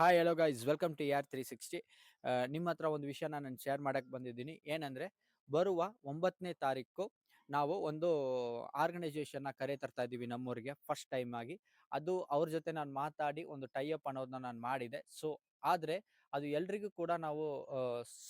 Hi, hello guys, welcome to ಯಾರ್ three sixty. ನಿಮ್ಮ ಹತ್ರ ಒಂದು ವಿಷಯನ ನಾನು ಶೇರ್ ಮಾಡೋಕ್ಕೆ ಬಂದಿದ್ದೀನಿ. ಏನಂದರೆ, ಬರುವ ಒಂಬತ್ತನೇ ತಾರೀಕು ನಾವು ಒಂದು ಆರ್ಗನೈಸೇಷನ್ನ ಕರೆ ತರ್ತಾ ಇದ್ದೀವಿ ನಮ್ಮೂರಿಗೆ ಫಸ್ಟ್ ಟೈಮ್ ಆಗಿ. ಅದು ಅವ್ರ ಜೊತೆ ನಾನು ಮಾತಾಡಿ ಒಂದು ಟೈ ಅಪ್ ಅನ್ನೋದನ್ನ ನಾನು ಮಾಡಿದೆ. ಸೊ, ಆದರೆ ಅದು ಎಲ್ರಿಗೂ ಕೂಡ ನಾವು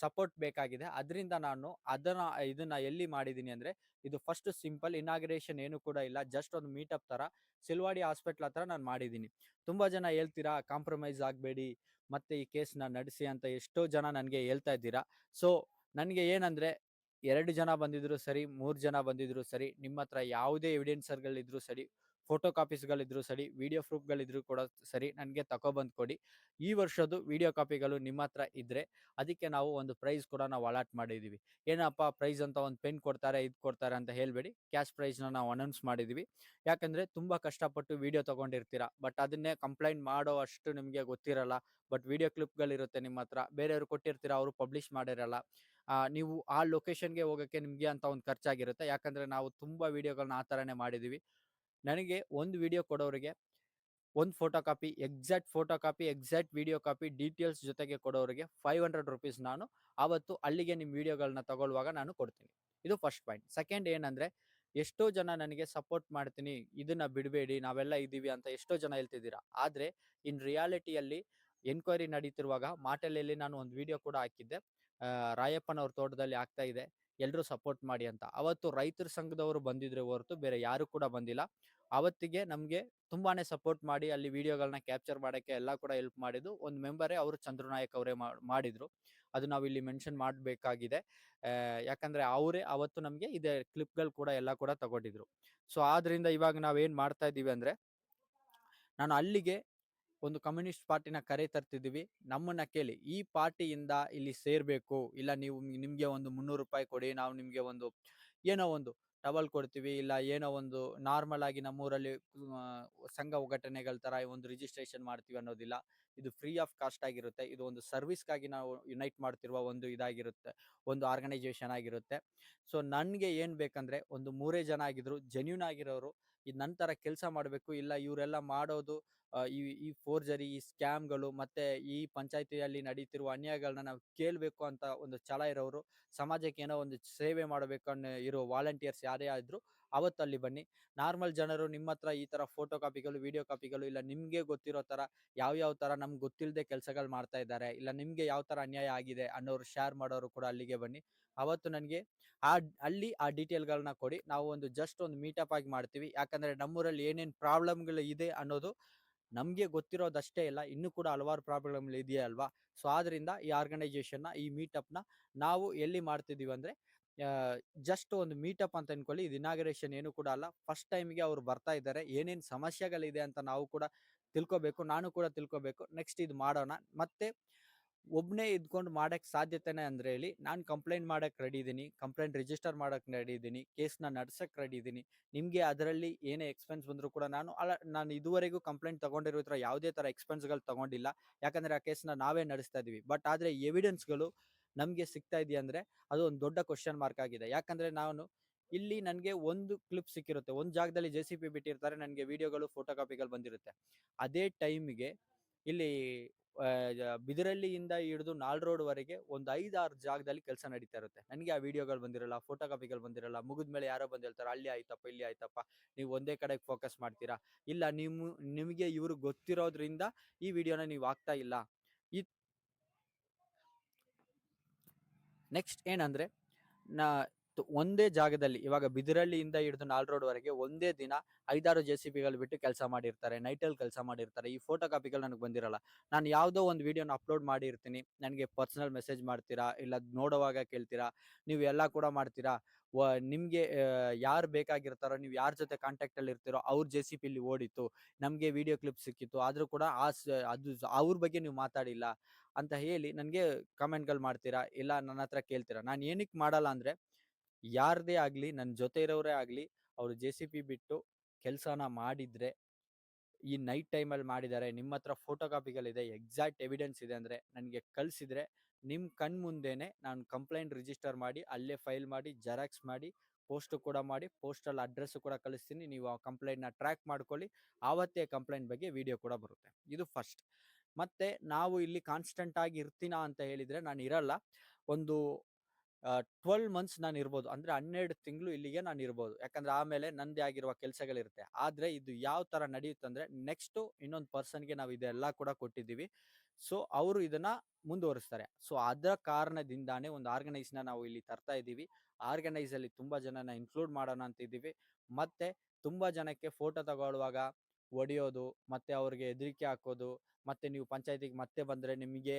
ಸಪೋರ್ಟ್ ಬೇಕಾಗಿದೆ. ಅದರಿಂದ ನಾನು ಅದನ್ನ, ಇದನ್ನ ಎಲ್ಲಿ ಮಾಡಿದ್ದೀನಿ ಅಂದರೆ, ಇದು ಫಸ್ಟ್ ಸಿಂಪಲ್ ಇನಾಗ್ರೇಷನ್ ಏನು ಕೂಡ ಇಲ್ಲ. ಜಸ್ಟ್ ಒಂದು ಮೀಟಪ್ ಥರ ಸಿಲ್ವಾಡಿ ಹಾಸ್ಪಿಟ್ಲ್ ಹತ್ರ ನಾನು ಮಾಡಿದ್ದೀನಿ. ತುಂಬ ಜನ ಹೇಳ್ತೀರಾ, ಕಾಂಪ್ರಮೈಸ್ ಆಗಬೇಡಿ, ಮತ್ತೆ ಈ ಕೇಸ್ನ ನಡೆಸಿ ಅಂತ ಎಷ್ಟೋ ಜನ ನನಗೆ ಹೇಳ್ತಾ ಇದ್ದೀರಾ. ಸೊ, ನನಗೆ ಏನಂದರೆ, ಎರಡು ಜನ ಬಂದಿದ್ರು ಸರಿ, ಮೂರು ಜನ ಬಂದಿದ್ರು ಸರಿ, ನಿಮ್ಮ ಹತ್ರ ಯಾವುದೇ ಎವಿಡೆನ್ಸರ್ಗಳಿದ್ರು ಸರಿ ಫೋಟೋ ಕಾಪೀಸ್ಗಳಿದ್ರು ಸರಿ, ವಿಡಿಯೋ ಪ್ರೂಫ್ಗಳಿದ್ರು ಕೂಡ ಸರಿ, ನನಗೆ ತಗೊಬಂದು ಕೊಡಿ. ಈ ವರ್ಷದ್ದು ವಿಡಿಯೋ ಕಾಪಿಗಳು ನಿಮ್ಮ ಹತ್ರ ಇದ್ದರೆ ಅದಕ್ಕೆ ನಾವು ಒಂದು ಪ್ರೈಸ್ ಕೂಡ ನಾವು ಅಲಾಟ್ ಮಾಡಿದ್ದೀವಿ. ಏನಪ್ಪ ಪ್ರೈಸ್ ಅಂತ ಒಂದು ಪೆನ್ ಕೊಡ್ತಾರೆ, ಇದು ಕೊಡ್ತಾರೆ ಅಂತ ಹೇಳಬೇಡಿ. ಕ್ಯಾಶ್ ಪ್ರೈಸ್ನ ನಾವು ಅನೌನ್ಸ್ ಮಾಡಿದ್ದೀವಿ. ಯಾಕಂದರೆ ತುಂಬ ಕಷ್ಟಪಟ್ಟು ವಿಡಿಯೋ ತೊಗೊಂಡಿರ್ತೀರ, ಬಟ್ ಅದನ್ನೇ ಕಂಪ್ಲೇಂಟ್ ಮಾಡೋ ಅಷ್ಟು ನಿಮಗೆ ಗೊತ್ತಿರಲ್ಲ, ಬಟ್ ವಿಡಿಯೋ ಕ್ಲಿಪ್ಗಳಿರುತ್ತೆ ನಿಮ್ಮ ಹತ್ರ, ಬೇರೆಯವರು ಕೊಟ್ಟಿರ್ತೀರ, ಅವರು ಪಬ್ಲಿಷ್ ಮಾಡಿರಲ್ಲ. ನೀವು ಆ ಲೊಕೇಶನ್ಗೆ ಹೋಗೋಕ್ಕೆ ನಿಮಗೆ ಅಂತ ಒಂದು ಖರ್ಚಾಗಿರುತ್ತೆ. ಯಾಕಂದರೆ ನಾವು ತುಂಬ ವೀಡಿಯೋಗಳನ್ನ ಆ ಥರನೇ ಮಾಡಿದ್ದೀವಿ. ನನಗೆ ಒಂದು ವಿಡಿಯೋ ಕೊಡೋರಿಗೆ, ಒಂದು photo copy exact photo copy exact video copy, details ಜೊತೆಗೆ ಕೊಡೋರಿಗೆ ಫೈವ್ ಹಂಡ್ರೆಡ್ ರುಪೀಸ್ ನಾನು ಆವತ್ತು ಅಲ್ಲಿಗೆ ನಿಮ್ಮ ವಿಡಿಯೋಗಳನ್ನ ತಗೊಳ್ಳುವಾಗ ನಾನು ಕೊಡ್ತೀನಿ. ಇದು ಫಸ್ಟ್ ಪಾಯಿಂಟ್. ಸೆಕೆಂಡ್ ಏನಂದರೆ, ಎಷ್ಟೋ ಜನ ನನಗೆ ಸಪೋರ್ಟ್ ಮಾಡ್ತೀನಿ, ಇದನ್ನ ಬಿಡಬೇಡಿ, ನಾವೆಲ್ಲ ಇದ್ದೀವಿ ಅಂತ ಎಷ್ಟೋ ಜನ ಹೇಳ್ತಿದ್ದೀರಾ. ಆದರೆ, ಇನ್ ರಿಯಾಲಿಟಿಯಲ್ಲಿ ಎನ್ಕ್ವೈರಿ ನಡೀತಿರುವಾಗ ಮಾಟಲೆಯಲ್ಲಿ ನಾನು ಒಂದು ವಿಡಿಯೋ ಕೂಡ ಹಾಕಿದ್ದೆ. ರಾಯಪ್ಪನವ್ರ ತೋಟದಲ್ಲಿ ಆಗ್ತಾ ಇದೆ. ಎಲ್ಲರೂ ಸಪೋರ್ಟ್ ಮಾಡಿ ಅಂತ. ಅವತ್ತು ರೈತರ ಸಂಘದವರು ಬಂದಿದ್ರೆ ಹೊರತು ಬೇರೆ ಯಾರು ಕೂಡ ಬಂದಿಲ್ಲ. ಅವತ್ತಿಗೆ ನಮಗೆ ತುಂಬಾನೇ ಸಪೋರ್ಟ್ ಮಾಡಿ, ಅಲ್ಲಿ ವಿಡಿಯೋಗಳನ್ನ ಕ್ಯಾಪ್ಚರ್ ಮಾಡೋಕ್ಕೆ ಎಲ್ಲ ಕೂಡ ಹೆಲ್ಪ್ ಮಾಡಿದ್ದು. ಒಂದು ಮೆಂಬರೇ ಅವರು ಚಂದ್ರನಾಯಕ್ ಅವರೇ ಮಾಡಿದ್ರು. ಅದು ನಾವು ಇಲ್ಲಿ ಮೆನ್ಷನ್ ಮಾಡಬೇಕಾಗಿದೆ. ಯಾಕಂದ್ರೆ ಅವರೇ ಅವತ್ತು ನಮಗೆ ಇದೇ ಕ್ಲಿಪ್ಗಳು ಕೂಡ ಎಲ್ಲ ಕೂಡ ತಗೊಂಡಿದ್ರು. ಸೊ, ಆದ್ರಿಂದ ಇವಾಗ ನಾವೇನು ಮಾಡ್ತಾ ಇದ್ದೀವಿ ಅಂದ್ರೆ, ನಾನು ಅಲ್ಲಿಗೆ ಒಂದು ಕಮ್ಯುನಿಸ್ಟ್ ಪಾರ್ಟಿನ ಕರೆ ತರ್ತಿದ್ದೀವಿ, ನಮ್ಮನ್ನ ಕೇಳಿ, ಈ ಪಾರ್ಟಿಯಿಂದ ಇಲ್ಲಿ ಸೇರ್ಬೇಕು, ಇಲ್ಲ ನೀವು ನಿಮ್ಗೆ ಒಂದು ಮುನ್ನೂರು ರೂಪಾಯಿ ಕೊಡಿ, ನಾವು ನಿಮ್ಗೆ ಒಂದು ಏನೋ ಒಂದು ಟವಲ್ ಕೊಡ್ತೀವಿ, ಇಲ್ಲ ಏನೋ ಒಂದು ನಾರ್ಮಲ್ ಆಗಿ ನಮ್ಮೂರಲ್ಲಿ ಸಂಘ ಒಗ್ಗಟನೆಗಳ ತರ ಒಂದು ರಿಜಿಸ್ಟ್ರೇಷನ್ ಮಾಡ್ತೀವಿ ಅನ್ನೋದಿಲ್ಲ. ಇದು ಫ್ರೀ ಆಫ್ ಕಾಸ್ಟ್ ಆಗಿರುತ್ತೆ. ಇದು ಒಂದು ಸರ್ವಿಸ್ಗಾಗಿ ನಾವು ಯುನೈಟ್ ಮಾಡ್ತಿರುವ ಒಂದು ಇದಾಗಿರುತ್ತೆ, ಒಂದು ಆರ್ಗನೈಸೇಷನ್ ಆಗಿರುತ್ತೆ. ಸೊ ನನಗೆ ಏನು ಬೇಕಂದ್ರೆ, ಒಂದು ಮೂರೇ ಜನ ಆಗಿದ್ರು ಜೆನ್ಯೂನ್ ಆಗಿರೋರು ಈ ನಂತರ ಕೆಲಸ ಮಾಡಬೇಕು, ಇಲ್ಲ ಇವರೆಲ್ಲ ಮಾಡೋದು ಈ ಈ ಫೋರ್ಜರಿ, ಈ ಸ್ಕ್ಯಾಮ್ಗಳು, ಮತ್ತೆ ಈ ಪಂಚಾಯತಿಯಲ್ಲಿ ನಡೀತಿರುವ ಅನ್ಯಾಯಗಳನ್ನ ನಾವು ಕೇಳಬೇಕು ಅಂತ ಒಂದು ಛಲ ಇರೋರು ಸಮಾಜಕ್ಕೆ ಏನೋ ಒಂದು ಸೇವೆ ಮಾಡಬೇಕು ಅನ್ನೋ ಇರೋ ವಾಲಂಟಿಯರ್ಸ್ ಯಾರೇ ಆದ್ರು ಅವತ್ತು ಅಲ್ಲಿ ಬನ್ನಿ. ನಾರ್ಮಲ್ ಜನರು ನಿಮ್ಮ ಹತ್ರ ಈ ತರ ಫೋಟೋ ಕಾಪಿಗಳು, ವಿಡಿಯೋ ಕಾಪಿಗಳು ಇಲ್ಲ ನಿಮ್ಗೆ ಗೊತ್ತಿರೋ ತರ ಯಾವ ಯಾವ ತರ ನಮ್ಗೆ ಗೊತ್ತಿಲ್ಲದೆ ಕೆಲಸಗಳು ಮಾಡ್ತಾ ಇದ್ದಾರೆ ಇಲ್ಲ ನಿಮ್ಗೆ ಯಾವ ತರ ಅನ್ಯಾಯ ಆಗಿದೆ ಅನ್ನೋರು ಶೇರ್ ಮಾಡೋರು ಕೂಡ ಅಲ್ಲಿಗೆ ಬನ್ನಿ. ಅವತ್ತು ನನಗೆ ಆ ಅಲ್ಲಿ ಆ ಡೀಟೇಲ್ಗಳನ್ನ ಕೊಡಿ. ನಾವು ಒಂದು ಜಸ್ಟ್ ಒಂದು ಮೀಟಪ್ ಆಗಿ ಮಾಡ್ತೀವಿ. ಯಾಕಂದ್ರೆ ನಮ್ಮೂರಲ್ಲಿ ಏನೇನು ಪ್ರಾಬ್ಲಮ್ಗಳು ಇದೆ ಅನ್ನೋದು ನಮಗೆ ಗೊತ್ತಿರೋದಷ್ಟೇ ಇಲ್ಲ. ಇನ್ನೂ ಕೂಡ ಹಲವಾರು ಪ್ರಾಬ್ಲಮ್ ಇದೆಯಾ ಅಲ್ವಾ? ಸೊ, ಆದ್ರಿಂದ ಈ ಆರ್ಗನೈಸೇಷನ್ನ ಈ ಮೀಟಪ್ನ ನಾವು ಎಲ್ಲಿ ಮಾಡ್ತಿದ್ದೀವಿ ಅಂದರೆ ಜಸ್ಟ್ ಒಂದು ಮೀಟಪ್ ಅಂತ ಅನ್ಕೊಳ್ಳಿ. ಇದು ಇನಾಗ್ರೇಷನ್ ಏನು ಕೂಡ ಅಲ್ಲ. ಫಸ್ಟ್ ಟೈಮ್ಗೆ ಅವ್ರು ಬರ್ತಾ ಇದ್ದಾರೆ. ಏನೇನು ಸಮಸ್ಯೆಗಳಿದೆ ಅಂತ ನಾವು ಕೂಡ ತಿಳ್ಕೊಬೇಕು, ನಾನು ಕೂಡ ತಿಳ್ಕೊಬೇಕು. ನೆಕ್ಸ್ಟ್ ಇದು ಮಾಡೋಣ. ಮತ್ತೆ ಒಬ್ಬನೇ ಇದ್ಕೊಂಡು ಮಾಡಕ್ ಸಾಧ್ಯತೆನೇ ಅಂದ್ರೆ ಹೇಳಿ, ನಾನು ಕಂಪ್ಲೇಂಟ್ ಮಾಡಕ್ ರೆಡಿ ಇದ್ದೀನಿ ಕಂಪ್ಲೇಂಟ್ ರಿಜಿಸ್ಟರ್ ಮಾಡಕ್ ರೆಡಿ ಇದ್ದೀನಿ ಕೇಸ್ನ ನಡ್ಸಕ್ ರೆಡಿ ಇದ್ದೀನಿ. ನಿಮಗೆ ಅದರಲ್ಲಿ ಏನೇ ಎಕ್ಸ್ಪೆನ್ಸ್ ಬಂದರೂ ಕೂಡ ನಾನು ಅಲ್ಲ ನಾನು ಇದುವರೆಗೂ ಕಂಪ್ಲೇಂಟ್ ತಗೊಂಡಿರೋ ಥರ ಯಾವುದೇ ಥರ ಎಕ್ಸ್ಪೆನ್ಸ್ಗಳು ತಗೊಂಡಿಲ್ಲ. ಯಾಕಂದ್ರೆ ಆ ಕೇಸ್ನ ನಾವೇ ನಡೆಸ್ತಾ ಇದ್ದೀವಿ. ಬಟ್ ಆದರೆ ಎವಿಡೆನ್ಸ್ಗಳು ನಮಗೆ ಸಿಗ್ತಾ ಇದೆಯಾ ಅಂದರೆ ಅದು ಒಂದು ದೊಡ್ಡ ಕ್ವಶನ್ ಮಾರ್ಕ್ ಆಗಿದೆ. ಯಾಕಂದ್ರೆ ನಾನು ಇಲ್ಲಿ ನನಗೆ ಒಂದು ಕ್ಲಿಪ್ ಸಿಕ್ಕಿರುತ್ತೆ. ಒಂದು ಜಾಗದಲ್ಲಿ ಜೆ ಸಿ ಪಿ ಬಿಟ್ಟಿರ್ತಾರೆ, ನನಗೆ ವಿಡಿಯೋಗಳು ಫೋಟೋ ಕಾಪಿಗಳು ಬಂದಿರುತ್ತೆ. ಅದೇ ಟೈಮಿಗೆ ಇಲ್ಲಿ ಬಿದಿರಳ್ಳಿಯಿಂದ ಹಿಡಿದು ನಾಲ್ ರೋಡ್ ವರೆಗೆ ಒಂದು ಐದಾರು ಜಾಗದಲ್ಲಿ ಕೆಲಸ ನಡೀತಾ ಇರುತ್ತೆ. ನನಗೆ ಆ ವಿಡಿಯೋಗಳು ಬಂದಿರಲ್ಲ ಫೋಟೋ ಕಾಪಿಗಳು ಬಂದಿರಲ್ಲ. ಮುಗಿದ ಮೇಲೆ ಯಾರೋ ಬಂದು ಹೇಳ್ತಾರೆ, ಅಲ್ಲಿ ಆಯ್ತಪ್ಪ, ಇಲ್ಲಿ ಆಯ್ತಪ್ಪ. ನೀವು ಒಂದೇ ಕಡೆಗೆ ಫೋಕಸ್ ಮಾಡ್ತೀರಾ? ಇಲ್ಲ, ನಿಮ್ಮ, ನಿಮಗೆ ಇವರು ಗೊತ್ತಿರೋದ್ರಿಂದ ಈ ವಿಡಿಯೋನ ನೀವು ಆಗ್ತಾ ಇಲ್ಲ ಈ ನೆಕ್ಸ್ಟ್ ಏನಂದರೆ ನಾ ಒಂದೇ ಜಾಗದಲ್ಲಿ, ಇವಾಗ ಬಿದಿರಳ್ಳಿಯಿಂದ ಹಿಡಿದು ನಾಲ್ ರೋಡ್ ವರೆಗೆ ಒಂದೇ ದಿನ ಐದಾರು ಜೆ ಸಿ ಬಿಗಳು ಬಿಟ್ಟು ಕೆಲಸ ಮಾಡಿರ್ತಾರೆ, ನೈಟಲ್ಲಿ ಕೆಲಸ ಮಾಡಿರ್ತಾರೆ. ಈ ಫೋಟೋ ಕಾಪಿಗಳು ನನಗೆ ಬಂದಿರಲ್ಲ. ನಾನು ಯಾವುದೋ ಒಂದು ವಿಡಿಯೋನ ಅಪ್ಲೋಡ್ ಮಾಡಿರ್ತೀನಿ. ನನಗೆ ಪರ್ಸನಲ್ ಮೆಸೇಜ್ ಮಾಡ್ತೀರಾ? ಇಲ್ಲ ನೋಡುವಾಗ ಕೇಳ್ತೀರಾ? ನೀವು ಎಲ್ಲ ಕೂಡ ಮಾಡ್ತೀರಾ? ನಿಮಗೆ ಯಾರು ಬೇಕಾಗಿರ್ತಾರೋ, ನೀವು ಯಾರ ಜೊತೆ ಕಾಂಟ್ಯಾಕ್ಟಲ್ಲಿ ಇರ್ತೀರೋ, ಅವ್ರ ಜೆ ಸಿ ಪಿಲಿ ಓಡಿತ್ತು, ನಮಗೆ ವಿಡಿಯೋ ಕ್ಲಿಪ್ ಸಿಕ್ಕಿತ್ತು, ಆದರೂ ಕೂಡ ಆ ಅದು ಅವ್ರ ಬಗ್ಗೆ ನೀವು ಮಾತಾಡಿಲ್ಲ ಅಂತ ಹೇಳಿ ನನಗೆ ಕಮೆಂಟ್ಗಳು ಮಾಡ್ತೀರಾ? ಇಲ್ಲ ನನ್ನ ಹತ್ರ ಕೇಳ್ತೀರಾ? ನಾನು ಏನಕ್ಕೆ ಮಾಡಲ್ಲ ಅಂದರೆ ಯಾರದೇ ಆಗಲಿ ನನ್ನ ಜೊತೆ ಇರೋರೇ ಆಗಲಿ, ಅವರು ಜೆ ಸಿ ಪಿ ಬಿಟ್ಟು ಕೆಲಸನ ಮಾಡಿದ್ರೆ, ಈ ನೈಟ್ ಟೈಮಲ್ಲಿ ಮಾಡಿದ್ದಾರೆ ನಿಮ್ಮ ಹತ್ರ ಫೋಟೋ ಕಾಪಿಗಳಿದೆ ಎಕ್ಸಾಕ್ಟ್ ಎವಿಡೆನ್ಸ್ ಇದೆ ಅಂದರೆ ನನಗೆ ಕಳಿಸಿದ್ರೆ ನಿಮ್ಮ ಕಣ್ ಮುಂದೆನೆ ನಾನು ಕಂಪ್ಲೇಂಟ್ ರಿಜಿಸ್ಟರ್ ಮಾಡಿ, ಅಲ್ಲೇ ಫೈಲ್ ಮಾಡಿ, ಜೆರಾಕ್ಸ್ ಮಾಡಿ, ಪೋಸ್ಟ್ ಕೂಡ ಮಾಡಿ, ಪೋಸ್ಟಲ್ ಅಡ್ರೆಸ್ಸು ಕೂಡ ಕಳಿಸ್ತೀನಿ, ನೀವು ಆ ಕಂಪ್ಲೇಂಟ್ನ ಟ್ರ್ಯಾಕ್ ಮಾಡ್ಕೊಳ್ಳಿ, ಆವತ್ತೇ ಕಂಪ್ಲೇಂಟ್ ಬಗ್ಗೆ ವಿಡಿಯೋ ಕೂಡ ಬರುತ್ತೆ. ಇದು ಫಸ್ಟ್. ಮತ್ತೆ ನಾವು ಇಲ್ಲಿ ಕಾನ್ಸ್ಟೆಂಟಾಗಿ ಇರ್ತೀನಾ ಅಂತ ಹೇಳಿದ್ರೆ ನಾನು ಇರಲ್ಲ ಒಂದು ಟ್ವೆಲ್ ಮಂತ್ಸ್ ನಾನು ಇರ್ಬೋದು. ಅಂದ್ರೆ ಹನ್ನೆರಡು ತಿಂಗಳು ಇಲ್ಲಿಗೆ ನಾನು ಇರ್ಬೋದು. ಯಾಕಂದ್ರೆ ಆಮೇಲೆ ನಂದೇ ಆಗಿರುವ ಕೆಲಸಗಳಿರುತ್ತೆ. ಆದ್ರೆ ಇದು ಯಾವ ತರ ನಡೆಯುತ್ತೆ ಅಂದ್ರೆ ನೆಕ್ಸ್ಟ್ ಇನ್ನೊಂದು ಪರ್ಸನ್ಗೆ ನಾವು ಇದೆಲ್ಲ ಕೂಡ ಕೊಟ್ಟಿದ್ದೀವಿ. ಸೊ ಅವರು ಇದನ್ನ ಮುಂದುವರಿಸ್ತಾರೆ. ಸೊ ಅದರ ಕಾರಣದಿಂದಾನೇ ಒಂದು ಆರ್ಗನೈಸ್ನ ನಾವು ಇಲ್ಲಿ ತರ್ತಾ ಇದ್ದೀವಿ. ಆರ್ಗನೈಸ್ ಅಲ್ಲಿ ತುಂಬಾ ಜನನ ಇನ್ಕ್ಲೂಡ್ ಮಾಡೋಣ ಅಂತ ಇದ್ದೀವಿ. ಮತ್ತೆ ತುಂಬಾ ಜನಕ್ಕೆ ಫೋಟೋ ತಗೊಳ್ಳುವಾಗ ಹೊಡೆಯೋದು ಮತ್ತೆ ಅವ್ರಿಗೆ ಹೆದರಿಕೆ ಹಾಕೋದು, ಮತ್ತೆ ನೀವು ಪಂಚಾಯತಿಗೆ ಮತ್ತೆ ಬಂದ್ರೆ ನಿಮಗೆ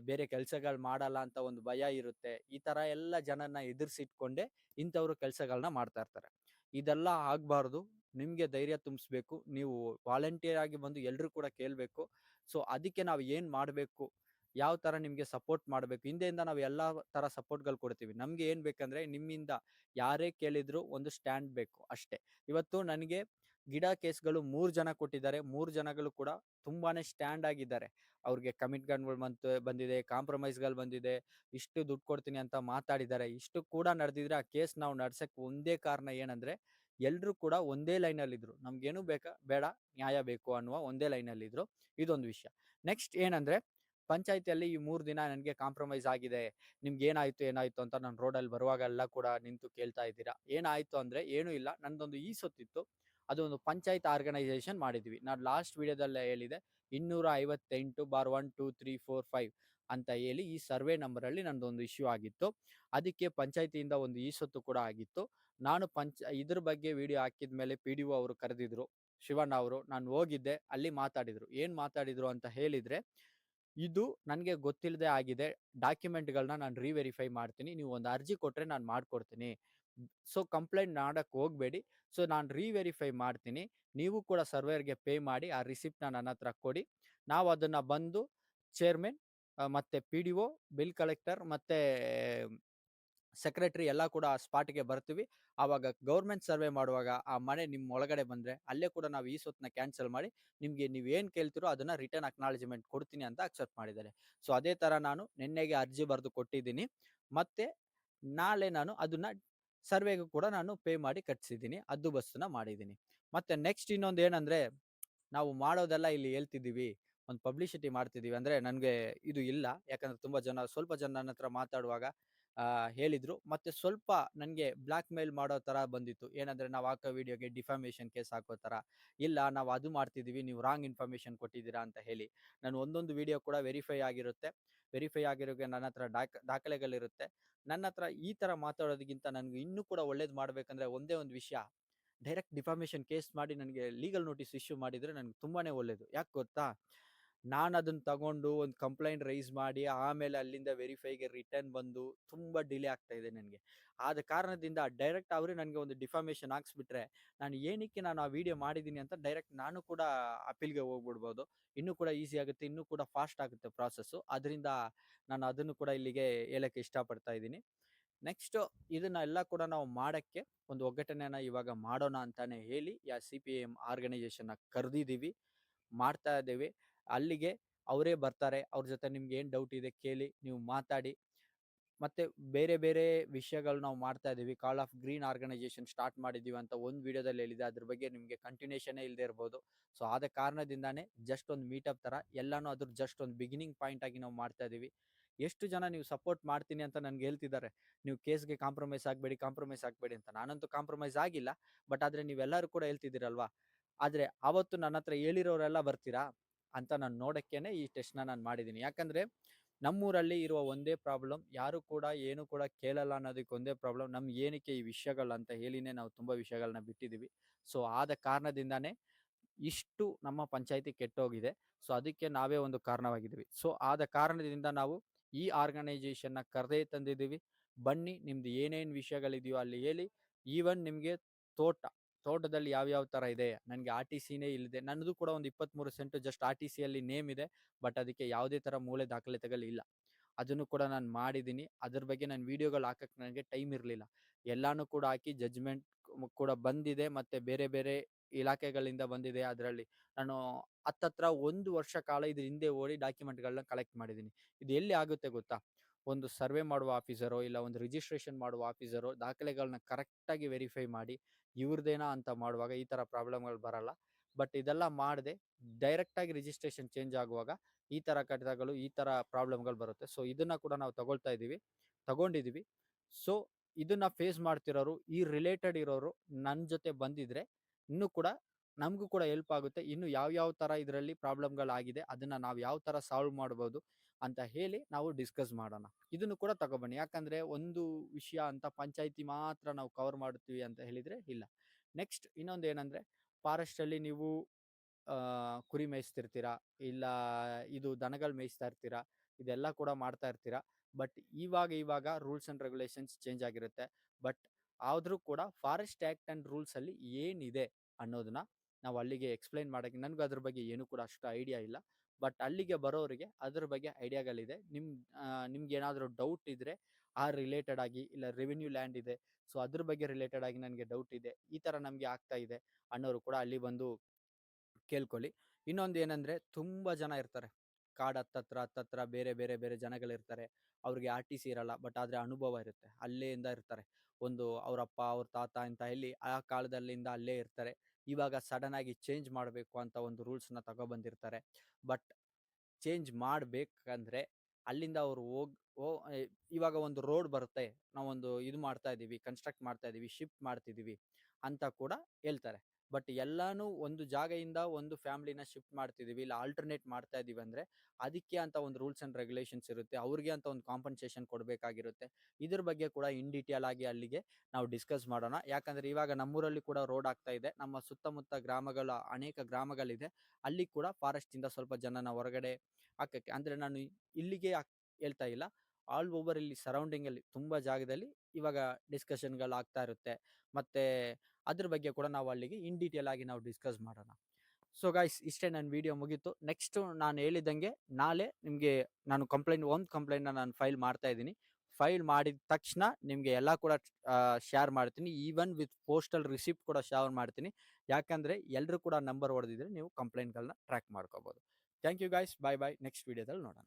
ಬೇರೆ ಕೆಲಸಗಳು ಮಾಡಲ್ಲ ಅಂತ ಒಂದು ಭಯ ಇರುತ್ತೆ. ಈ ತರ ಎಲ್ಲ ಜನನ ಎದುರಿಸಿಟ್ಕೊಂಡೆ ಇಂಥವ್ರು ಕೆಲಸಗಳನ್ನ ಮಾಡ್ತಾ ಇರ್ತಾರೆ. ಇದೆಲ್ಲ ಆಗ್ಬಾರ್ದು. ನಿಮ್ಗೆ ಧೈರ್ಯ ತುಂಬಿಸ್ಬೇಕು. ನೀವು ವಾಲಂಟಿಯರ್ ಆಗಿ ಬಂದು ಎಲ್ರು ಕೂಡ ಕೇಳಬೇಕು. ಸೊ, ಅದಕ್ಕೆ ನಾವು ಏನ್ ಮಾಡಬೇಕು? ಯಾವ ತರ ನಿಮ್ಗೆ ಸಪೋರ್ಟ್ ಮಾಡಬೇಕು? ಹಿಂದೆಯಿಂದ ನಾವು ಎಲ್ಲಾ ತರ ಸಪೋರ್ಟ್ಗಳು ಕೊಡ್ತೀವಿ. ನಮ್ಗೆ ಏನ್ ಬೇಕಂದ್ರೆ ನಿಮ್ಮಿಂದ ಯಾರೇ ಕೇಳಿದ್ರು ಒಂದು ಸ್ಟ್ಯಾಂಡ್ ಬೇಕು ಅಷ್ಟೇ. ಇವತ್ತು ನನಗೆ ಗಿಡ ಕೇಸ್ಗಳು ಮೂರ್ ಜನ ಕೊಟ್ಟಿದ್ದಾರೆ. ಮೂರ್ ಜನಗಳು ಕೂಡ ತುಂಬಾನೇ ಸ್ಟ್ಯಾಂಡ್ ಆಗಿದ್ದಾರೆ. ಅವ್ರಿಗೆ ಕಮಿಟ್ಗಳು ಬಂತು, ಬಂದಿದೆ, ಕಾಂಪ್ರಮೈಸ್ಗಳು ಬಂದಿದೆ. ಇಷ್ಟು ದುಡ್ಡು ಕೊಡ್ತೀನಿ ಅಂತ ಮಾತಾಡಿದ್ದಾರೆ. ಇಷ್ಟು ಕೂಡ ನಡೆದಿದ್ರೆ ಆ ಕೇಸ್ ನಾವು ನಡ್ಸಕ್ ಒಂದೇ ಕಾರಣ ಏನಂದ್ರೆ ಎಲ್ರು ಕೂಡ ಒಂದೇ ಲೈನ್ ಅಲ್ಲಿ ಇದ್ರು ನಮ್ಗೇನು ಬೇಕಾ? ಬೇಡ, ನ್ಯಾಯ ಬೇಕು ಅನ್ನುವ ಒಂದೇ ಲೈನ್ ಅಲ್ಲಿ ಇದ್ರು ಇದೊಂದು ವಿಷಯ. ನೆಕ್ಸ್ಟ್ ಏನಂದ್ರೆ ಪಂಚಾಯತಿಯಲ್ಲಿ ಈ ಮೂರು ದಿನ ನನಗೆ ಕಾಂಪ್ರಮೈಸ್ ಆಗಿದೆ. ನಿಮ್ಗೆ ಏನಾಯ್ತು ಏನಾಯ್ತು ಅಂತ ನಾನು ರೋಡಲ್ಲಿ ಬರುವಾಗೆಲ್ಲ ಕೂಡ ನಿಂತು ಕೇಳ್ತಾ ಇದ್ದೀರಾ. ಏನಾಯ್ತು ಅಂದ್ರೆ ಏನೂ ಇಲ್ಲ. ನನ್ನದೊಂದು ಈ ಸೊತ್ತಿತ್ತು. ಅದೊಂದು ಪಂಚಾಯತ್ ಆರ್ಗನೈಸೇಷನ್ ಮಾಡಿದ್ವಿ. ನಾನು ಲಾಸ್ಟ್ ವಿಡಿಯೋದಲ್ಲೇ ಹೇಳಿದೆ ಇನ್ನೂರ ಐವತ್ತೆಂಟು bar one, two, three, four, five ಅಂತ ಹೇಳಿ ಈ ಸರ್ವೆ ನಂಬರ್ ಅಲ್ಲಿ ನಂದೊಂದು ಇಶ್ಯೂ ಆಗಿತ್ತು. ಅದಕ್ಕೆ ಪಂಚಾಯತಿಯಿಂದ ಒಂದು ಈ ಸೊತ್ತು ಕೂಡ ಆಗಿತ್ತು. ನಾನು ಪಂಚ, ಇದ್ರ ಬಗ್ಗೆ ವಿಡಿಯೋ ಹಾಕಿದ ಮೇಲೆ ಪಿ ಡಿ ಒ ಅವರು ಕರೆದಿದ್ರು. ಶಿವಣ್ಣ ಅವರು, ನಾನು ಹೋಗಿದ್ದೆ, ಅಲ್ಲಿ ಮಾತಾಡಿದ್ರು. ಏನ್ ಮಾತಾಡಿದ್ರು ಅಂತ ಹೇಳಿದ್ರೆ ಇದು ನನಗೆ ಗೊತ್ತಿಲ್ಲದೆ ಆಗಿದೆ. ಡಾಕ್ಯುಮೆಂಟ್ಗಳನ್ನ ನಾನು ರಿವೆರಿಫೈ ಮಾಡ್ತೀನಿ. ನೀವು ಒಂದು ಅರ್ಜಿ ಕೊಟ್ಟರೆ ನಾನು ಮಾಡ್ಕೊಡ್ತೀನಿ. ಸೊ, ಕಂಪ್ಲೇಂಟ್ ಮಾಡೋಕ್ಕೆ ಹೋಗಬೇಡಿ. ಸೊ, ನಾನು ರಿವೆರಿಫೈ ಮಾಡ್ತೀನಿ. ನೀವು ಕೂಡ ಸರ್ವೇರ್ಗೆ ಪೇ ಮಾಡಿ, ಆ ರಿಸಿಪ್ಟ್ನ ನನ್ನ ಹತ್ರ ಕೊಡಿ. ನಾವು ಅದನ್ನು ಬಂದು ಚೇರ್ಮೆನ್ ಮತ್ತು P D O, bill collector ಮತ್ತೆ ಸೆಕ್ರೆಟರಿ ಎಲ್ಲ ಕೂಡ ಆ ಸ್ಪಾಟ್ಗೆ ಬರ್ತೀವಿ. ಆವಾಗ ಗೌರ್ಮೆಂಟ್ ಸರ್ವೆ ಮಾಡುವಾಗ ಆ ಮನೆ ನಿಮ್ಮ ಒಳಗಡೆ ಬಂದ್ರೆ ಅಲ್ಲೇ ಕೂಡ ನಾವು ಈ ಸೊತ್ತನ್ನ ಕ್ಯಾನ್ಸಲ್ ಮಾಡಿ ನಿಮಗೆ ನೀವು ಏನು ಕೇಳ್ತಿರೋ ಅದನ್ನ ರಿಟರ್ನ್ ಅಕ್ನಾಲಜ್ಮೆಂಟ್ ಕೊಡ್ತೀನಿ ಅಂತ ಅಕ್ಸೆಪ್ಟ್ ಮಾಡಿದ್ದಾರೆ. ಸೊ ಅದೇ ತರ ನಾನು ನಿನ್ನೆಗೆ ಅರ್ಜಿ ಬರೆದು ಕೊಟ್ಟಿದ್ದೀನಿ. ಮತ್ತೆ ನಾಳೆ ನಾನು ಅದನ್ನ ಸರ್ವೆಗೂ ಕೂಡ ನಾನು ಪೇ ಮಾಡಿ ಕಟ್ಸಿದ್ದೀನಿ. ಅದು ಬಸ್ಸನ್ನ ಮಾಡಿದ್ದೀನಿ. ಮತ್ತೆ ನೆಕ್ಸ್ಟ್ ಇನ್ನೊಂದು ಏನಂದ್ರೆ ನಾವು ಮಾಡೋದೆಲ್ಲ ಇಲ್ಲಿ ಹೇಳ್ತಿದ್ದೀವಿ. ಒಂದು ಪಬ್ಲಿಸಿಟಿ ಮಾಡ್ತಿದ್ದೀವಿ. ಅಂದ್ರೆ ನನಗೆ ಇದು ಇಲ್ಲ. ಯಾಕಂದ್ರೆ ತುಂಬಾ ಜನ, ಸ್ವಲ್ಪ ಜನ ನನ್ನ ಹತ್ರ ಮಾತಾಡುವಾಗ ಹೇಳಿದ್ರು. ಮತ್ತೆ ಸ್ವಲ್ಪ ನನಗೆ ಬ್ಲ್ಯಾಕ್ ಮೇಲ್ ಮಾಡೋ ತರ ಬಂದಿತ್ತು. ಏನಂದ್ರೆ ನಾವು ಹಾಕೋ ವಿಡಿಯೋಗೆ ಡಿಫಾಮೇಶನ್ ಕೇಸ್ ಹಾಕೋ ತರ. ಇಲ್ಲ, ನಾವು ಅದು ಮಾಡ್ತಿದೀವಿ, ನೀವು ರಾಂಗ್ ಇನ್ಫಾರ್ಮೇಶನ್ ಕೊಟ್ಟಿದ್ದೀರಾ ಅಂತ ಹೇಳಿ. ನಾನು ಒಂದೊಂದು ವಿಡಿಯೋ ಕೂಡ ವೆರಿಫೈ ಆಗಿರುತ್ತೆ. ವೆರಿಫೈ ಆಗಿರೋಗೆ ನನ್ನ ಹತ್ರ ಡಾಕ್, ದಾಖಲೆಗಳಿರುತ್ತೆ. ನನ್ನ ಹತ್ರ ಈ ತರ ಮಾತಾಡೋದಕ್ಕಿಂತ ನನಗೆ ಇನ್ನೂ ಕೂಡ ಒಳ್ಳೇದು ಮಾಡ್ಬೇಕಂದ್ರೆ ಒಂದೇ ಒಂದು ವಿಷಯ. ಡೈರೆಕ್ಟ್ ಡಿಫಾಮೇಶನ್ ಕೇಸ್ ಮಾಡಿ ನನಗೆ ಲೀಗಲ್ ನೋಟಿಸ್ ಇಶ್ಯೂ ಮಾಡಿದ್ರೆ ನನಗೆ ತುಂಬಾನೇ ಒಳ್ಳೇದು. ಯಾಕೆ ಗೊತ್ತಾ? ನಾನು ಅದನ್ನ ತಗೊಂಡು ಒಂದು ಕಂಪ್ಲೇಂಟ್ ರೈಸ್ ಮಾಡಿ, ಆಮೇಲೆ ಅಲ್ಲಿಂದ ವೆರಿಫೈಗೆ ರಿಟರ್ನ್ ಬಂದು ತುಂಬಾ ಡಿಲೇ ಆಗ್ತಾ ಇದೆ ನನಗೆ. ಆದ ಕಾರಣದಿಂದ ಡೈರೆಕ್ಟ್ ಅವರೇ ನನಗೆ ಒಂದು ಡಿಫಾಮೇಷನ್ ಹಾಕ್ಸ್ಬಿಟ್ರೆ, ನಾನು ಏನಕ್ಕೆ ನಾನು ಆ ವಿಡಿಯೋ ಮಾಡಿದ್ದೀನಿ ಅಂತ ಡೈರೆಕ್ಟ್ ನಾನು ಕೂಡ ಅಪೀಲ್ಗೆ ಹೋಗ್ಬಿಡ್ಬೋದು. ಇನ್ನೂ ಕೂಡ ಈಸಿ ಆಗುತ್ತೆ, ಇನ್ನೂ ಕೂಡ ಫಾಸ್ಟ್ ಆಗುತ್ತೆ ಪ್ರಾಸೆಸ್ಸು. ಅದರಿಂದ ನಾನು ಅದನ್ನು ಕೂಡ ಇಲ್ಲಿಗೆ ಹೇಳೋಕ್ಕೆ ಇಷ್ಟಪಡ್ತಾ ಇದ್ದೀನಿ. ನೆಕ್ಸ್ಟು ಇದನ್ನ ಎಲ್ಲ ಕೂಡ ನಾವು ಮಾಡಕ್ಕೆ ಒಂದು ಒಗ್ಗಟ್ಟನೆಯನ್ನ ಇವಾಗ ಮಾಡೋಣ ಅಂತಾನೆ ಹೇಳಿ, ಯಾ ಸಿ ಪಿ ಎಂ ಆರ್ಗನೈಸೇಷನ್ನ ಕರೆದಿದ್ದೀವಿ, ಮಾಡ್ತಾ ಇದ್ದೀವಿ. ಅಲ್ಲಿಗೆ ಅವರೇ ಬರ್ತಾರೆ. ಅವ್ರ ಜೊತೆ ನಿಮ್ಗೆ ಏನು ಡೌಟ್ ಇದೆ ಕೇಳಿ, ನೀವು ಮಾತಾಡಿ. ಮತ್ತೆ ಬೇರೆ ಬೇರೆ ವಿಷಯಗಳು ನಾವು ಮಾಡ್ತಾ ಇದ್ದೀವಿ. Call of green organisation start ಮಾಡಿದೀವಿ ಅಂತ ಒಂದು ವಿಡಿಯೋದಲ್ಲಿ ಹೇಳಿದೆ. ಅದ್ರ ಬಗ್ಗೆ ನಿಮಗೆ ಕಂಟಿನ್ಯೂಷನೇ ಇಲ್ಲದೆ ಇರ್ಬೋದು. ಸೊ ಆದ ಕಾರಣದಿಂದಾನೇ ಜಸ್ಟ್ ಒಂದು ಮೀಟಪ್ ತರ ಎಲ್ಲಾನು ಅದ್ರ ಜಸ್ಟ್ ಒಂದು ಬಿಗಿನಿಂಗ್ ಪಾಯಿಂಟ್ ಆಗಿ ನಾವು ಮಾಡ್ತಾ ಇದ್ದೀವಿ. ಎಷ್ಟು ಜನ ನೀವು ಸಪೋರ್ಟ್ ಮಾಡ್ತೀನಿ ಅಂತ ನನಗೆ ಹೇಳ್ತಿದ್ದಾರೆ. ನೀವು ಕೇಸ್ಗೆ ಕಾಂಪ್ರಮೈಸ್ ಆಗಬೇಡಿ ಕಾಂಪ್ರಮೈಸ್ ಆಗಬೇಡಿ ಅಂತ. ನಾನಂತೂ ಕಾಂಪ್ರಮೈಸ್ ಆಗಿಲ್ಲ. ಬಟ್ ಆದ್ರೆ ನೀವೆಲ್ಲರೂ ಕೂಡ ಹೇಳ್ತಿದ್ದೀರಲ್ವಾ? ಆದ್ರೆ ಅವತ್ತು ನನ್ನ ಹತ್ರ ಹೇಳಿರೋರೆಲ್ಲ ಬರ್ತೀರಾ? ಅಂತ ನಾನು ನೋಡೋಕ್ಕೇನೆ ಈ ಟೆಸ್ಟ್ನ ನಾನು ಮಾಡಿದ್ದೀನಿ. ಯಾಕಂದರೆ ನಮ್ಮೂರಲ್ಲಿ ಇರುವ ಒಂದೇ ಪ್ರಾಬ್ಲಮ್ ಯಾರು ಕೂಡ ಏನು ಕೂಡ ಕೇಳಲ್ಲ ಅನ್ನೋದಕ್ಕೆ ಒಂದೇ ಪ್ರಾಬ್ಲಮ್ ನಮ್ಗೆ ಏನಕ್ಕೆ ಈ ವಿಷಯಗಳು ಅಂತ ಹೇಳಿನೇ ನಾವು ತುಂಬ ವಿಷಯಗಳನ್ನ ಬಿಟ್ಟಿದ್ದೀವಿ ಸೊ ಆದ ಕಾರಣದಿಂದಾನೇ ಇಷ್ಟು ನಮ್ಮ ಪಂಚಾಯಿತಿ ಕೆಟ್ಟೋಗಿದೆ. ಸೊ ಅದಕ್ಕೆ ನಾವೇ ಒಂದು ಕಾರಣವಾಗಿದ್ದೀವಿ. ಸೊ ಆದ ಕಾರಣದಿಂದ ನಾವು ಈ ಆರ್ಗನೈಸೇಷನ್ನ ಕರೆದೇ ತಂದಿದ್ದೀವಿ. ಬನ್ನಿ, ನಿಮ್ದು ಏನೇನು ವಿಷಯಗಳಿದೆಯೋ ಅಲ್ಲಿ ಹೇಳಿ ಈವನ್ ನಿಮಗೆ ತೋಟ ತೋಟದಲ್ಲಿ ಯಾವ್ಯಾವ ತರ ಇದೆ? ನನಗೆ ಆರ್ ಟಿ ಸಿನೇ ಇಲ್ಲಿದೆ ನನ್ನದು ಕೂಡ ಒಂದು ಇಪ್ಪತ್ಮೂರು ಸೆಂಟು ಜಸ್ಟ್ ಆರ್ ಟಿ ಸಿಯಲ್ಲಿ ನೇಮ್ ಇದೆ, ಬಟ್ ಅದಕ್ಕೆ ಯಾವುದೇ ತರ ಮೂಳೆ ದಾಖಲೆತೆಗಳು ಇಲ್ಲ. ಅದನ್ನು ಕೂಡ ನಾನು ಮಾಡಿದ್ದೀನಿ. ಅದ್ರ ಬಗ್ಗೆ ನಾನು ವಿಡಿಯೋಗಳು ಹಾಕಕ್ಕೆ ನನಗೆ ಟೈಮ್ ಇರಲಿಲ್ಲ. ಎಲ್ಲಾನು ಕೂಡ ಹಾಕಿ ಜಜ್ಮೆಂಟ್ ಕೂಡ ಬಂದಿದೆ, ಮತ್ತೆ ಬೇರೆ ಬೇರೆ ಇಲಾಖೆಗಳಿಂದ ಬಂದಿದೆ. ಅದರಲ್ಲಿ ನಾನು ಹತ್ತತ್ರ ಒಂದು ವರ್ಷ ಕಾಲ ಇದ್ರ ಹಿಂದೆ ಓಡಿ ಡಾಕ್ಯುಮೆಂಟ್ಗಳನ್ನ ಕಲೆಕ್ಟ್ ಮಾಡಿದ್ದೀನಿ. ಇದು ಎಲ್ಲಿ ಆಗುತ್ತೆ ಗೊತ್ತಾ? ಒಂದು ಸರ್ವೆ ಮಾಡುವ ಆಫೀಸರೋ, ಇಲ್ಲ ಒಂದು ರಿಜಿಸ್ಟ್ರೇಷನ್ ಮಾಡುವ ಆಫೀಸರೋ ದಾಖಲೆಗಳನ್ನ ಕರೆಕ್ಟಾಗಿ ವೆರಿಫೈ ಮಾಡಿ ಇವ್ರದ್ದೇನಾ ಅಂತ ಮಾಡುವಾಗ ಈ ತರ ಪ್ರಾಬ್ಲಮ್ಗಳು ಬರಲ್ಲ. ಬಟ್ ಇದೆಲ್ಲ ಮಾಡದೆ, ಡೈರೆಕ್ಟಾಗಿ ರಿಜಿಸ್ಟ್ರೇಷನ್ ಚೇಂಜ್ ಆಗುವಾಗ ಈ ಥರ ಕಡಿತಗಳು ಈ ಥರ ಪ್ರಾಬ್ಲಮ್ಗಳು ಬರುತ್ತೆ. ಸೊ, ಇದನ್ನ ಕೂಡ ನಾವು ತಗೊಳ್ತಾ ಇದ್ದೀವಿ, ತಗೊಂಡಿದ್ದೀವಿ. ಸೊ, ಇದನ್ನ ಫೇಸ್ ಮಾಡ್ತಿರೋರು, ಈ ರಿಲೇಟೆಡ್ ಇರೋರು ನನ್ನ ಜೊತೆ ಬಂದಿದ್ರೆ, ಇನ್ನೂ ಕೂಡ ನಮಗೂ ಕೂಡ ಹೆಲ್ಪ್ ಆಗುತ್ತೆ. ಇನ್ನು ಯಾವ ಯಾವ ಥರ ಇದರಲ್ಲಿ ಪ್ರಾಬ್ಲಮ್ಗಳಾಗಿದೆ, ಅದನ್ನ ನಾವು ಯಾವ ಥರ ಸಾಲ್ವ್ ಮಾಡ್ಬೋದು ಅಂತ ಹೇಳಿ ನಾವು ಡಿಸ್ಕಸ್ ಮಾಡೋಣ. ಇದನ್ನು ಕೂಡ ತಗೊಬನ್ನಿ. ಯಾಕಂದ್ರೆ ಒಂದು ವಿಷಯ ಅಂತ ಪಂಚಾಯಿತಿ ಮಾತ್ರ ನಾವು ಕವರ್ ಮಾಡುತ್ತೀವಿ ಅಂತ ಹೇಳಿದ್ರೆ ಇಲ್ಲ. ನೆಕ್ಸ್ಟ್ ಇನ್ನೊಂದು ಏನಂದ್ರೆ ಫಾರೆಸ್ಟ್ ಅಲ್ಲಿ ನೀವು ಕುರಿ ಮೇಯಿಸ್ತಿರ್ತೀರಾ? ಇಲ್ಲ ಇದು ದನಗಳು ಮೇಯಿಸ್ತಾ ಇರ್ತೀರಾ? ಇದೆಲ್ಲ ಕೂಡ ಮಾಡ್ತಾ ಇರ್ತೀರಾ? ಬಟ್ ಇವಾಗ ಇವಾಗ ರೂಲ್ಸ್ ಅಂಡ್ ರೆಗ್ಯುಲೇಷನ್ಸ್ ಚೇಂಜ್ ಆಗಿರುತ್ತೆ. ಬಟ್ ಆದ್ರೂ ಕೂಡ ಫಾರೆಸ್ಟ್ ಆಕ್ಟ್ ಅಂಡ್ ರೂಲ್ಸ್ ಅಲ್ಲಿ ಏನಿದೆ ಅನ್ನೋದನ್ನ ನಾವು ಅಲ್ಲಿಗೆ ಎಕ್ಸ್ಪ್ಲೈನ್ ಮಾಡಕ್ಕೆ ನನಗೂ ಅದ್ರ ಬಗ್ಗೆ ಏನು ಕೂಡ ಅಷ್ಟು ಐಡಿಯಾ ಇಲ್ಲ. ಬಟ್ ಅಲ್ಲಿಗೆ ಬರೋರಿಗೆ ಅದ್ರ ಬಗ್ಗೆ ಐಡಿಯಾಗಳಿದೆ. ನಿಮ್ ನಿಮ್ಗೆ ಏನಾದರೂ ಡೌಟ್ ಇದ್ರೆ ಆ ರಿಲೇಟೆಡ್ ಆಗಿ ಇಲ್ಲ ರೆವಿನ್ಯೂ ಲ್ಯಾಂಡ್ ಇದೆ ಸೊ ಅದ್ರ ಬಗ್ಗೆ ರಿಲೇಟೆಡ್ ಆಗಿ ನನಗೆ ಡೌಟ್ ಇದೆ, ಈ ತರ ನಮಗೆ ಆಗ್ತಾ ಇದೆ ಅನ್ನೋರು ಕೂಡ ಅಲ್ಲಿ ಬಂದು ಕೇಳ್ಕೊಳ್ಳಿ. ಇನ್ನೊಂದು ಏನಂದ್ರೆ ತುಂಬಾ ಜನ ಇರ್ತಾರೆ. ಕಾಡ್ ಹತ್ತತ್ರ ಹತ್ತತ್ರ ಬೇರೆ ಬೇರೆ ಬೇರೆ ಜನಗಳಿರ್ತಾರೆ. ಅವ್ರಿಗೆ ಆರ್ ಟಿ ಸಿ ಇರಲ್ಲ, ಬಟ್ ಆದ್ರೆ ಅನುಭವ ಇರುತ್ತೆ. ಅಲ್ಲೇಯಿಂದ ಇರ್ತಾರೆ. ಒಂದು ಅವರಪ್ಪ ಅಪ್ಪ, ಅವ್ರ ತಾತ ಅಂತ ಹೇಳಿ ಆ ಕಾಲದಲ್ಲಿಂದ ಅಲ್ಲೇ ಇರ್ತಾರೆ. ಇವಾಗ ಸಡನ್ ಆಗಿ ಚೇಂಜ್ ಮಾಡಬೇಕು ಅಂತ ಒಂದು ರೂಲ್ಸ್ನ ತಗೊಬಂದಿರ್ತಾರೆ. ಬಟ್ ಚೇಂಜ್ ಮಾಡಬೇಕಂದ್ರೆ ಅಲ್ಲಿಂದ ಅವ್ರು ಹೋಗ್, ಓ ಇವಾಗ ಒಂದು ರೋಡ್ ಬರುತ್ತೆ. ನಾವೊಂದು ಇದು ಮಾಡ್ತಾ ಇದೀವಿ ಕನ್ಸ್ಟ್ರಕ್ಟ್ ಮಾಡ್ತಾ ಇದೀವಿ ಶಿಫ್ಟ್ ಮಾಡ್ತಿದ್ದೀವಿ ಅಂತ ಕೂಡ ಹೇಳ್ತಾರೆ. ಬಟ್ ಎಲ್ಲಾನು ಒಂದು ಜಾಗದಿಂದ ಒಂದು ಫ್ಯಾಮಿಲಿನ ಶಿಫ್ಟ್ ಮಾಡ್ತಿದೀವಿ, ಇಲ್ಲ ಆಲ್ಟರ್ನೇಟ್ ಮಾಡ್ತಾ ಇದೀವಿ ಅಂದ್ರೆ ಅದಕ್ಕೆ ಅಂತ ಒಂದು ರೂಲ್ಸ್ ಅಂಡ್ ರೆಗ್ಯುಲೇಷನ್ಸ್ ಇರುತ್ತೆ. ಅವ್ರಿಗೆ ಅಂತ ಒಂದು ಕಾಂಪನ್ಸೇಷನ್ ಕೊಡಬೇಕಾಗಿರುತ್ತೆ. ಇದ್ರ ಬಗ್ಗೆ ಕೂಡ ಇನ್ ಡೀಟೇಲ್ ಆಗಿ ಅಲ್ಲಿಗೆ ನಾವು ಡಿಸ್ಕಸ್ ಮಾಡೋಣ. ಯಾಕಂದ್ರೆ ಇವಾಗ ನಮ್ಮೂರಲ್ಲಿ ಕೂಡ ರೋಡ್ ಆಗ್ತಾ ಇದೆ. ನಮ್ಮ ಸುತ್ತಮುತ್ತ ಗ್ರಾಮಗಳ, ಅನೇಕ ಗ್ರಾಮಗಳಿದೆ. ಅಲ್ಲಿ ಕೂಡ ಫಾರೆಸ್ಟ್ ಇಂದ ಸ್ವಲ್ಪ ಜನನ ಹೊರಗಡೆ ಹಾಕಕ್ಕೆ ಅಂದ್ರೆ ನಾನು ಇಲ್ಲಿಗೆ ಹೇಳ್ತಾ ಇಲ್ಲ. ಆಲ್ ಓವರ್ ಇಲ್ಲಿ ಸರೌಂಡಿಂಗ್ ಅಲ್ಲಿ ತುಂಬಾ ಜಾಗದಲ್ಲಿ ಇವಾಗ ಡಿಸ್ಕಷನ್ಗಳು ಆಗ್ತಾ ಇರುತ್ತೆ. ಮತ್ತೆ ಅದ್ರ ಬಗ್ಗೆ ಕೂಡ ನಾವು ಅಲ್ಲಿಗೆ ಇನ್ ಡೀಟೇಲ್ ಆಗಿ ನಾವು ಡಿಸ್ಕಸ್ ಮಾಡೋಣ. ಸೊ ಗಾಯ್ಸ್, ಇಷ್ಟೇ ನನ್ನ ವಿಡಿಯೋ ಮುಗೀತು. ನೆಕ್ಸ್ಟ್ ನಾನು ಹೇಳಿದಂಗೆ ನಾಳೆ ನಿಮಗೆ ನಾನು ಕಂಪ್ಲೇಂಟ್, ಒಂದು ಕಂಪ್ಲೇಂಟ್ನ ನಾನು ಫೈಲ್ ಮಾಡ್ತಾ ಇದ್ದೀನಿ. ಫೈಲ್ ಮಾಡಿದ ತಕ್ಷಣ ನಿಮಗೆ ಎಲ್ಲ ಕೂಡ ಶೇರ್ ಮಾಡ್ತೀನಿ. ಈವನ್ ವಿತ್ ಪೋಸ್ಟಲ್ ರಿಸಿಪ್ಟ್ ಕೂಡ ಶೇರ್ ಮಾಡ್ತೀನಿ. ಯಾಕಂದರೆ ಎಲ್ಲರೂ ಕೂಡ ನಂಬರ್ ಹೊಡೆದಿದ್ರೆ ನೀವು ಕಂಪ್ಲೇಂಟ್ಗಳನ್ನ ಟ್ರ್ಯಾಕ್ ಮಾಡ್ಕೋಬೋದು. Thank you guys. Bye bye. Next ವಿಡಿಯೋದಲ್ಲಿ ನೋಡೋಣ.